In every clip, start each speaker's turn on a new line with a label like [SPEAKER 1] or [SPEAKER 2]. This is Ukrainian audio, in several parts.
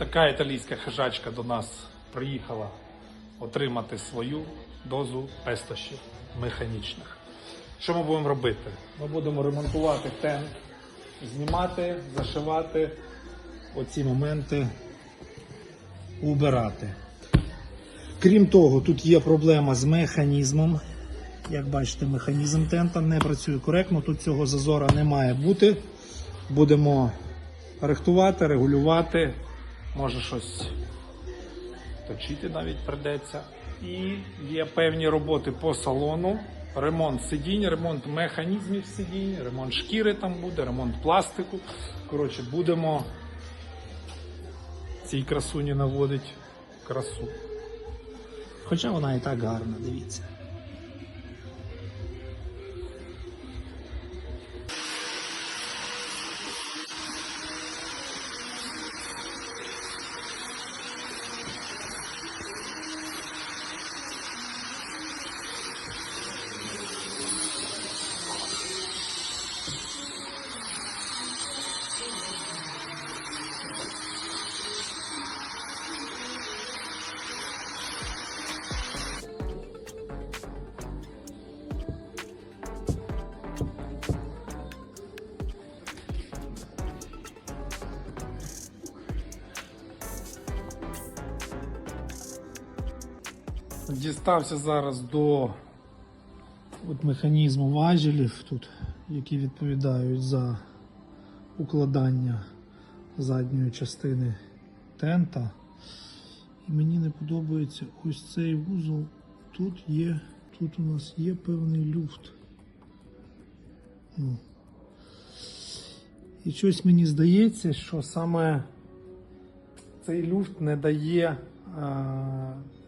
[SPEAKER 1] Така італійська хижачка до нас приїхала отримати свою дозу пестощів механічних. Що ми будемо робити? Ми будемо ремонтувати тент, знімати, зашивати оці моменти, убирати. Крім того, тут є проблема з механізмом. Як бачите, механізм тента не працює коректно, тут цього зазора не має бути. Будемо рихтувати, регулювати, може щось точити навіть придеться. І є певні роботи по салону, ремонт сидінь, ремонт механізмів сидінь, ремонт шкіри там буде, ремонт пластику. Коротше, будемо цій красуні наводить красу. Хоча вона і так гарна, дивіться. Дістався зараз до от механізму важелів, тут, які відповідають за укладання задньої частини тента. І мені не подобається ось цей вузол. Тут є, тут у нас є певний люфт. Ну. І щось мені здається, що саме цей люфт не дає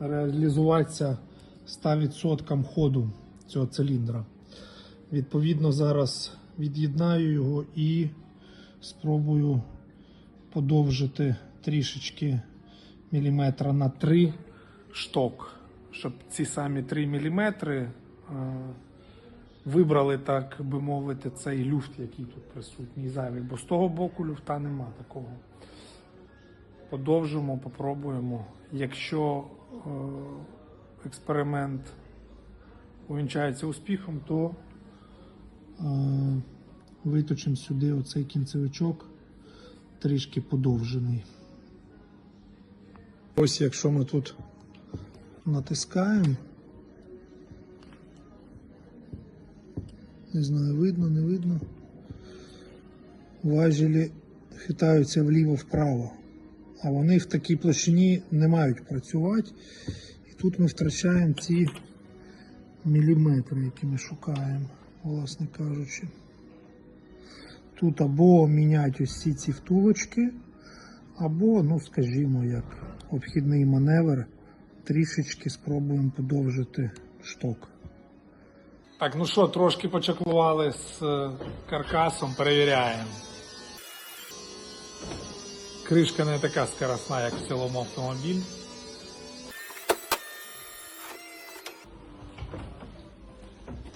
[SPEAKER 1] реалізуватися 100% ходу цього циліндра. Відповідно, зараз від'єднаю його і спробую подовжити трішечки міліметра на 3 шток, щоб ці самі 3 міліметри е, вибрали, так би мовити, цей люфт, який тут присутній зайвий, бо з того боку люфта нема такого подовжимо, попробуємо. Якщо е, експеримент увінчається успіхом, то виточимо сюди оцей кінцевичок трішки подовжений. Ось якщо ми тут натискаємо, не знаю, видно, не видно. Важелі хитаються вліво-вправо а вони в такій площині не мають працювати. І тут ми втрачаємо ці міліметри, які ми шукаємо, власне кажучи. Тут або міняти ось ці ці втулочки, або, ну скажімо, як обхідний маневр, трішечки спробуємо подовжити шток. Так, ну що, трошки почаклували з е, каркасом, перевіряємо. Кришка не така скоростна, як в цілому автомобіль.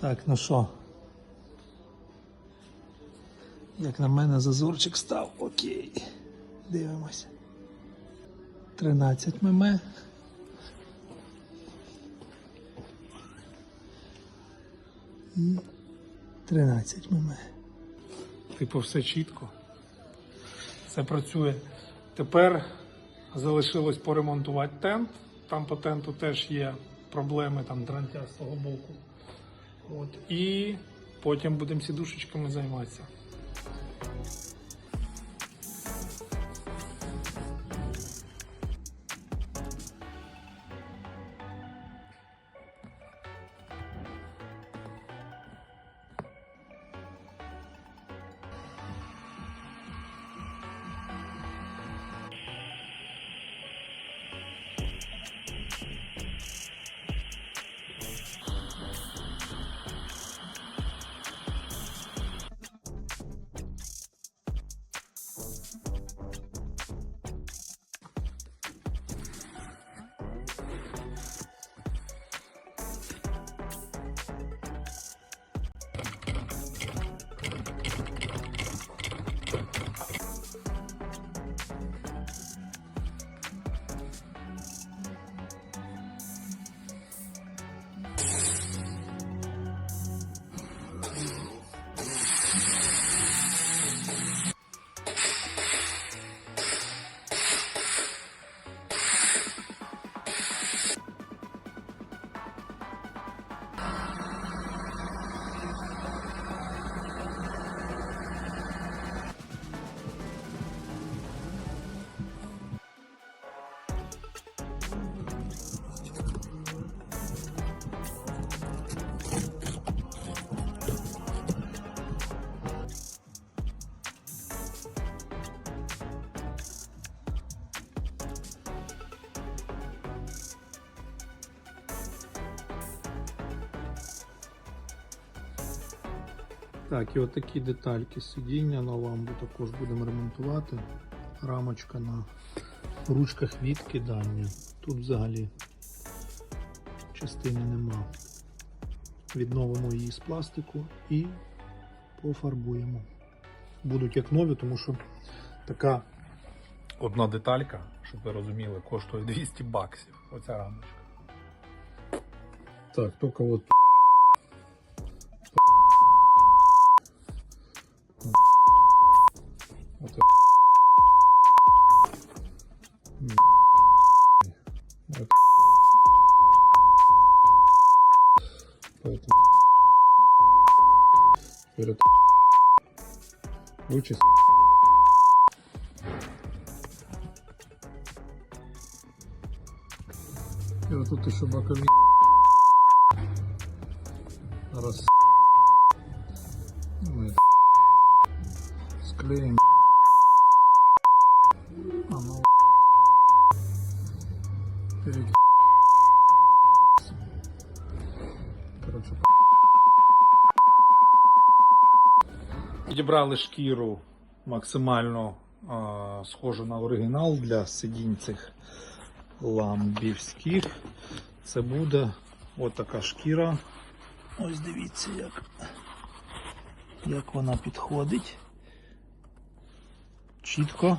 [SPEAKER 1] Так, ну що? Як на мене зазорчик став, окей. Дивимося. 13 мм. І 13 мм. Типу все чітко. Це працює. Тепер залишилось поремонтувати тент. Там по тенту теж є проблеми, там дрантя з того боку. От. І потім будемо сідушечками займатися. Так, і отакі детальки сидіння на ламбу також будемо ремонтувати. Рамочка на ручках відкидання. Тут взагалі частини нема. Відновимо її з пластику і пофарбуємо. Будуть як нові, тому що така
[SPEAKER 2] Одна деталька, щоб ви розуміли, коштує 200 баксів. Оця рамочка.
[SPEAKER 1] Так, только вот раз мы склеим. А ну
[SPEAKER 2] Підібрали шкіру максимально е, схожу на оригінал для сидінь цих ламбівських. Це буде отака шкіра.
[SPEAKER 1] Ось дивіться, як, як вона підходить. Чітко.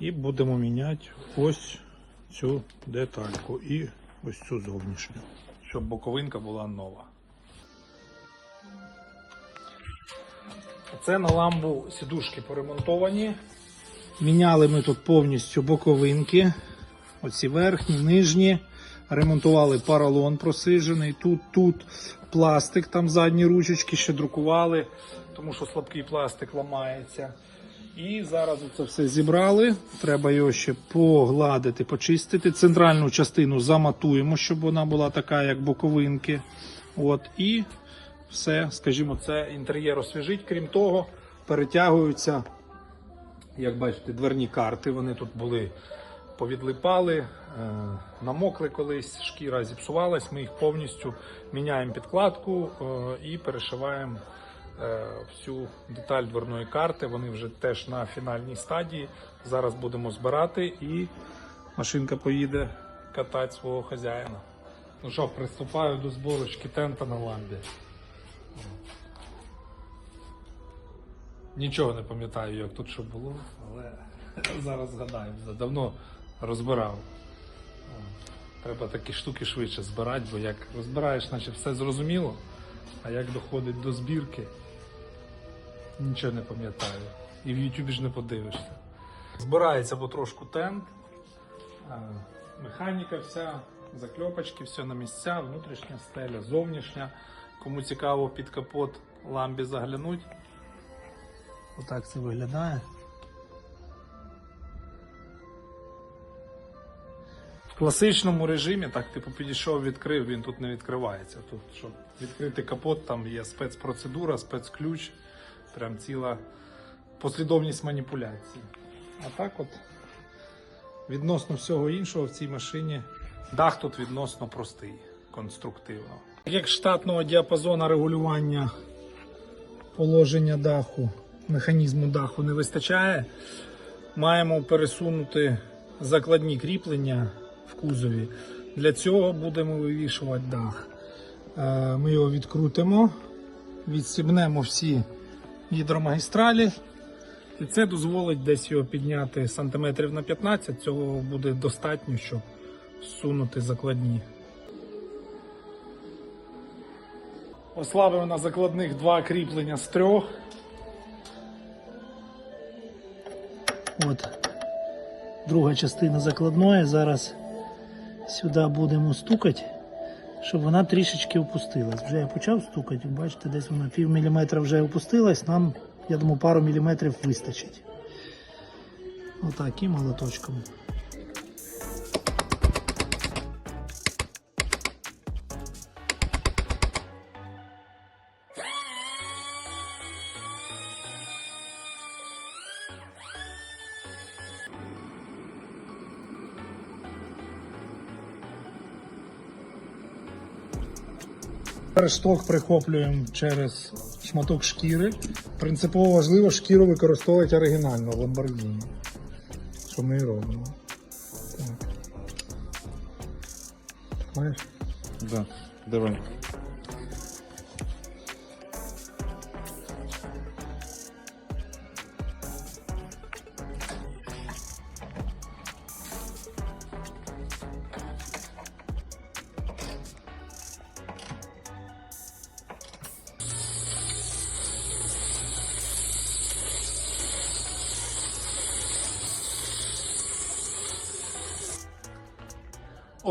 [SPEAKER 2] І будемо міняти ось цю детальку і ось цю зовнішню, щоб боковинка була нова. Це на ламбу сідушки поремонтовані.
[SPEAKER 1] Міняли ми тут повністю боковинки. Оці верхні, нижні. Ремонтували паралон просижений. Тут, тут пластик, там задні ручечки ще друкували, тому що слабкий пластик ламається. І зараз це все зібрали. Треба його ще погладити, почистити. Центральну частину заматуємо, щоб вона була така, як боковинки. От, і все, скажімо, це інтер'єр освіжить. Крім того, перетягуються, як бачите, дверні карти. Вони тут були повідлипали, е, намокли колись, шкіра зіпсувалась. Ми їх повністю міняємо підкладку е, і перешиваємо е, всю деталь дверної карти. Вони вже теж на фінальній стадії. Зараз будемо збирати і машинка поїде катати свого хазяїна. Ну що, приступаю до зборочки тента на ламбі. Нічого не пам'ятаю, як тут що було, але зараз згадаю, вже давно розбирав. Треба такі штуки швидше збирати, бо як розбираєш, наче все зрозуміло, а як доходить до збірки, нічого не пам'ятаю. І в Ютубі ж не подивишся. Збирається потрошку тент, механіка вся, закльопочки, все на місця, внутрішня стеля, зовнішня. Кому цікаво під капот ламбі заглянуть. Отак це виглядає.
[SPEAKER 2] Класичному режимі, так типу підійшов, відкрив, він тут не відкривається. Тут, щоб відкрити капот, там є спецпроцедура, спецключ, прям ціла послідовність маніпуляцій. А так от, відносно всього іншого в цій машині, дах тут відносно простий, конструктивно.
[SPEAKER 1] Як штатного діапазону регулювання положення даху, механізму даху не вистачає, маємо пересунути закладні кріплення кузові. Для цього будемо вивішувати дах. Е, Ми його відкрутимо, відсібнемо всі гідромагістралі. І це дозволить десь його підняти сантиметрів на 15. Цього буде достатньо, щоб сунути закладні. Ослабив на закладних два кріплення з трьох. От друга частина закладної. Зараз сюди будемо стукати, щоб вона трішечки опустилась. Вже я почав стукати, бачите, десь вона пів міліметра вже опустилась, нам, я думаю, пару міліметрів вистачить. Отак і молоточком. Тепер шток прихоплюємо через шматок шкіри. Принципово важливо шкіру використовувати оригінально в Lamborghini. Що ми і робимо. Так.
[SPEAKER 2] Да, давай.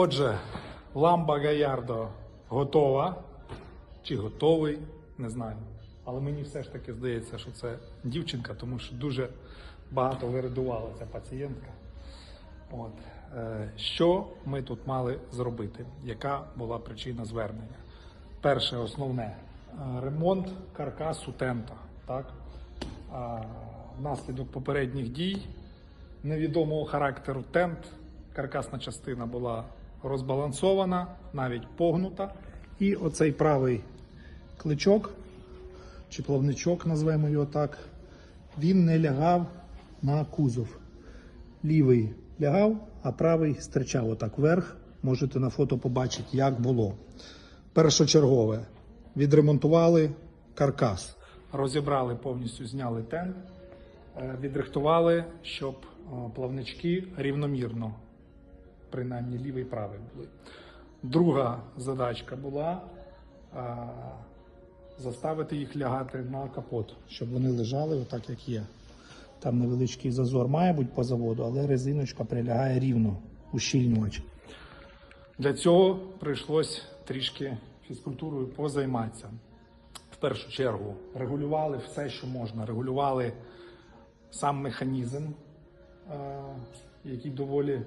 [SPEAKER 2] Отже, ламба Гаярдо готова. Чи готовий, не знаю. Але мені все ж таки здається, що це дівчинка, тому що дуже багато виридувала ця пацієнтка. От. Е, Що ми тут мали зробити? Яка була причина звернення? Перше, основне е, ремонт каркасу тента. Так? Внаслідок попередніх дій невідомого характеру тент, каркасна частина була розбалансована, навіть погнута. І оцей правий кличок, чи плавничок, назвемо його так, він не лягав на кузов. Лівий лягав, а правий стирчав отак вверх. Можете на фото побачити, як було. Першочергове. Відремонтували каркас. Розібрали повністю, зняли тент, е, відрихтували, щоб е, плавнички рівномірно, принаймні лівий і правий були. Друга задачка була а, заставити їх лягати на капот, щоб вони лежали отак, як є. Там невеличкий зазор має бути по заводу, але резиночка прилягає рівно, ущільнювач. Для цього прийшлось трішки фізкультурою позайматися. В першу чергу регулювали все, що можна. Регулювали сам механізм, який доволі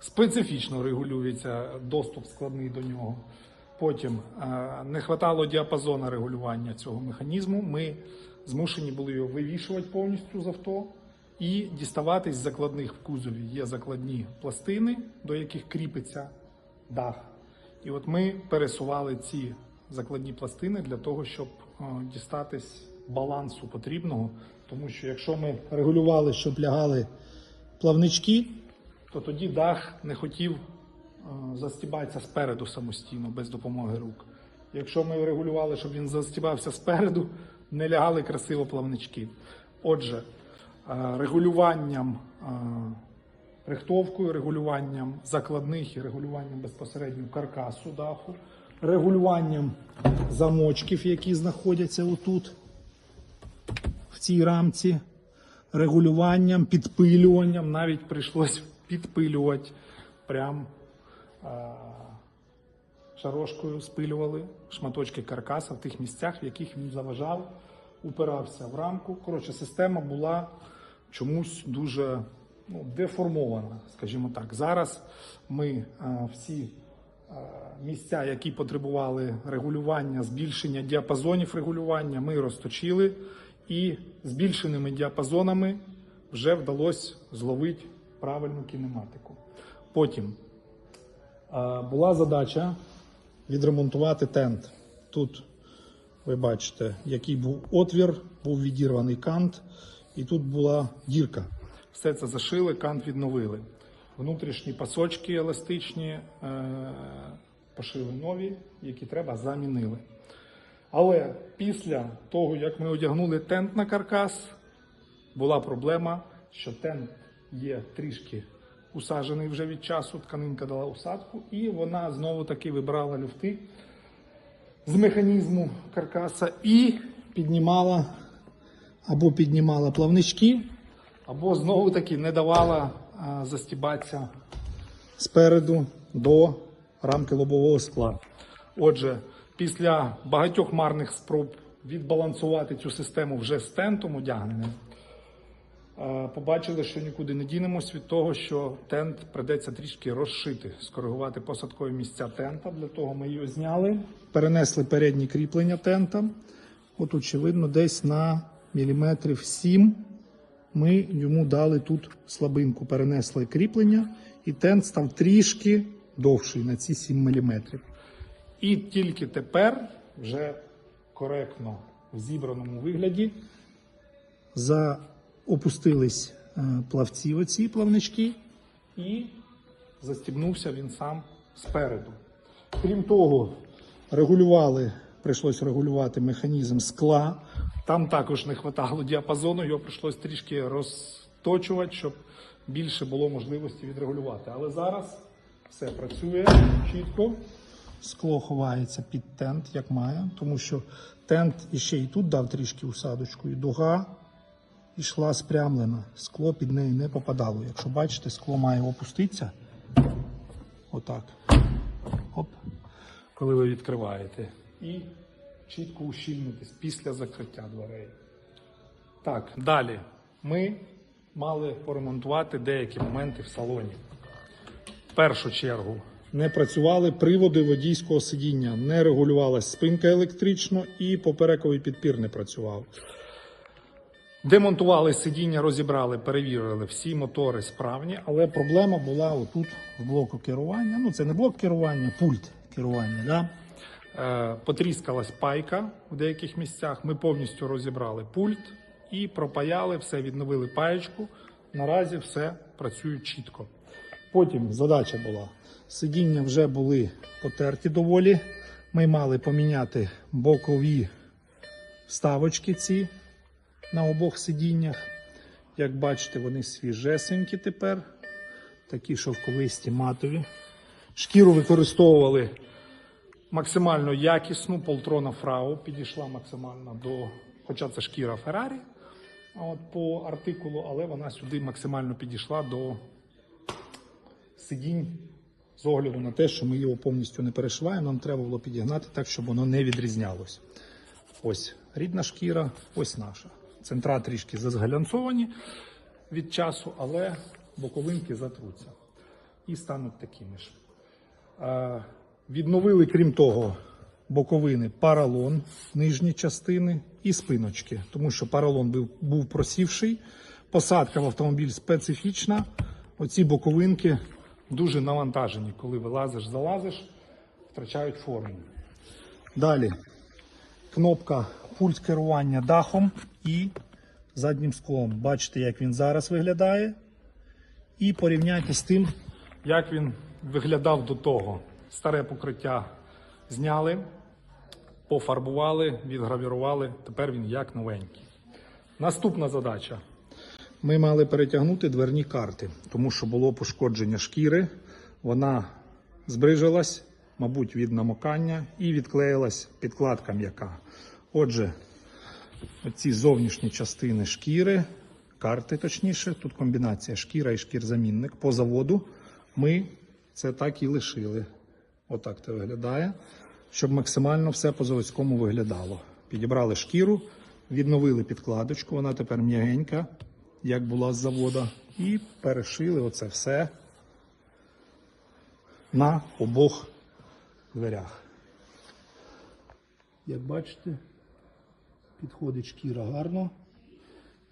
[SPEAKER 2] специфічно регулюється, доступ складний до нього. Потім е, не хватало діапазону регулювання цього механізму. Ми змушені були його вивішувати повністю з авто і діставати з закладних в кузові. Є закладні пластини, до яких кріпиться дах. І от ми пересували ці закладні пластини для того, щоб е, дістатись балансу потрібного. Тому що якщо ми регулювали, щоб лягали плавнички, то тоді дах не хотів е, застібатися спереду самостійно, без допомоги рук. Якщо ми регулювали, щоб він застібався спереду, не лягали красиво плавнички. Отже, е, регулюванням, е, рихтовкою, регулюванням закладних і регулюванням безпосередньо каркасу даху, регулюванням замочків, які знаходяться отут, в цій рамці, регулюванням, підпилюванням, навіть прийшлось підпилювати прям а, шарошкою спилювали шматочки каркаса в тих місцях, в яких він заважав, упирався в рамку. Коротше, система була чомусь дуже ну, деформована, скажімо так. Зараз ми а, всі місця, які потребували регулювання, збільшення діапазонів регулювання, ми розточили і збільшеними діапазонами вже вдалося зловити правильну кінематику. Потім була задача відремонтувати тент. Тут ви бачите, який був отвір, був відірваний кант, і тут була дірка. Все це зашили, кант відновили. Внутрішні пасочки еластичні е- пошили нові, які треба замінили. Але після того, як ми одягнули тент на каркас, була проблема, що тент є трішки усаджений вже від часу, тканинка дала усадку, і вона знову таки вибрала люфти з механізму каркаса і піднімала або піднімала плавнички, або знову таки не давала застібатися спереду до рамки лобового скла. Отже, після багатьох марних спроб відбалансувати цю систему вже з тентом одягненим, побачили, що нікуди не дінемось від того, що тент придеться трішки розшити, скоригувати посадкові місця тента. Для того ми його зняли, перенесли передні кріплення тента. От очевидно, десь на міліметрів 7 ми йому дали тут слабинку, перенесли кріплення, і тент став трішки довший на ці 7 мм. І тільки тепер вже коректно в зібраному вигляді.
[SPEAKER 1] За... Опустились е, плавці, оці плавнички.
[SPEAKER 2] і застібнувся він сам спереду. Крім того,
[SPEAKER 1] Регулювали, прийшлось регулювати механізм скла.
[SPEAKER 2] там також не вистачало діапазону, його прийшлось трішки розточувати, щоб більше було можливості відрегулювати. Але зараз все працює чітко.
[SPEAKER 1] Скло ховається під тент, як має, тому що тент іще і тут дав трішки усадочку, і дуга йшла спрямлена. Скло під неї не попадало. Якщо бачите, скло має опуститися. Отак. Оп.
[SPEAKER 2] коли ви відкриваєте, і чітко ущільнитись після закриття дверей. Так, далі ми мали поремонтувати деякі моменти в салоні. В першу чергу
[SPEAKER 1] Не працювали приводи водійського сидіння, не регулювалась спинка електрично і поперековий підпір не працював.
[SPEAKER 2] Демонтували сидіння, розібрали, перевірили всі мотори справні,
[SPEAKER 1] Але проблема була отут в блоку керування. Ну, це не блок керування, пульт керування. Да?
[SPEAKER 2] Е, Потріскалась пайка в деяких місцях. Ми повністю розібрали пульт і пропаяли все, відновили паєчку. Наразі все працює чітко.
[SPEAKER 1] Потім задача була. Сидіння вже були потерті доволі. Ми мали поміняти бокові вставочки ці на обох сидіннях. Як бачите, вони свіжесенькі тепер. Такі шовковисті матові. Шкіру використовували
[SPEAKER 2] Максимально якісну полтрона фрау підійшла максимально до, хоча це шкіра Феррарі от, по артикулу, але вона сюди максимально підійшла до сидінь
[SPEAKER 1] з огляду на те, що ми його повністю не перешиваємо, нам треба було підігнати так, щоб воно не відрізнялось. Ось рідна шкіра, ось наша.
[SPEAKER 2] Центра трішки зазгалянцовані від часу, але боковинки затруться і стануть такими ж.
[SPEAKER 1] Відновили, крім того, боковини паралон, нижні частини і спиночки, тому що паралон був, був просівший. Посадка в автомобіль специфічна. Оці боковинки
[SPEAKER 2] Дуже навантажені, коли вилазиш, залазиш, втрачають форму.
[SPEAKER 1] Далі кнопка пульт керування дахом і заднім склом. Бачите, як він зараз виглядає. І порівняйте з тим,
[SPEAKER 2] Як він виглядав до того? Старе покриття зняли, пофарбували, відгравірували. Тепер він як новенький. Наступна задача.
[SPEAKER 1] ми мали перетягнути дверні карти, тому що було пошкодження шкіри. Вона збрижилась, мабуть, від намокання і відклеїлась підкладка м'яка. Отже, ці зовнішні частини шкіри, карти точніше, тут комбінація шкіра і шкірзамінник по заводу. Ми це так і лишили. Отак це виглядає, щоб максимально все по заводському виглядало. Підібрали шкіру, відновили підкладочку, вона тепер м'ягенька, як була з завода, і перешили оце все на обох дверях. Як бачите, підходить шкіра гарно.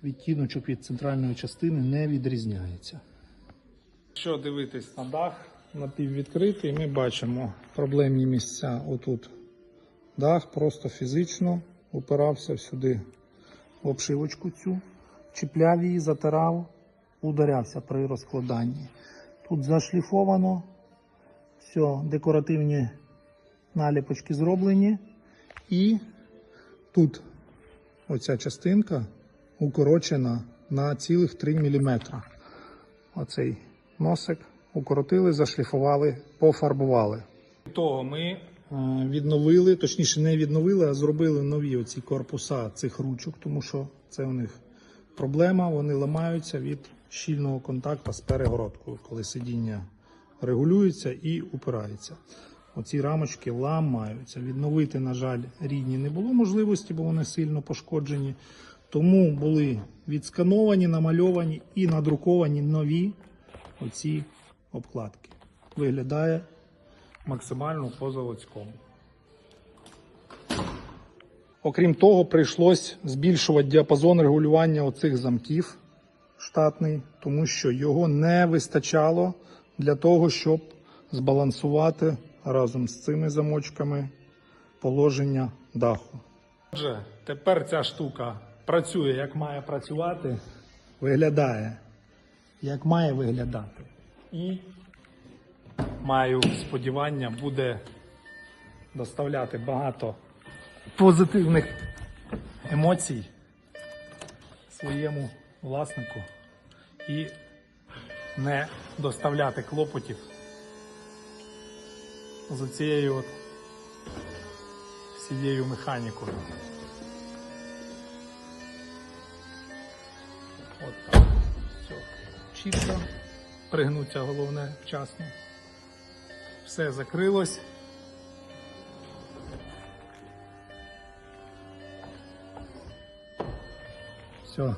[SPEAKER 1] Відтіночок від центральної частини не відрізняється.
[SPEAKER 2] Якщо дивитись на дах,
[SPEAKER 1] Напіввідкритий, ми бачимо проблемні місця. Отут дах просто фізично упирався сюди в обшивочку цю, чіпляв її, затирав, ударявся при розкладанні. Тут зашліфовано, все, декоративні наліпочки зроблені. І тут оця частинка укорочена на цілих 3 мм. Оцей носик укоротили, зашліфували, пофарбували.
[SPEAKER 2] того ми
[SPEAKER 1] Е, Відновили, точніше, не відновили, а зробили нові оці корпуса цих ручок, тому що це у них проблема. Вони ламаються від щільного контакту з перегородкою, коли сидіння регулюється і упирається. Оці рамочки ламаються. Відновити, на жаль, рідні не було можливості, бо вони сильно пошкоджені. Тому були відскановані, намальовані і надруковані нові оці обкладки. Виглядає
[SPEAKER 2] максимально по заводському.
[SPEAKER 1] Окрім того, прийшлось збільшувати діапазон регулювання оцих замків штатний, тому що його не вистачало для того, щоб збалансувати разом з цими замочками положення даху.
[SPEAKER 2] Отже, тепер ця штука працює як має працювати, виглядає як має виглядати. І маю сподівання, буде доставляти багато позитивних емоцій своєму власнику і не доставляти клопотів з цією от всією механікою. От. Все. Чітко. Пригнуться головне вчасно. Все закрилось. Все.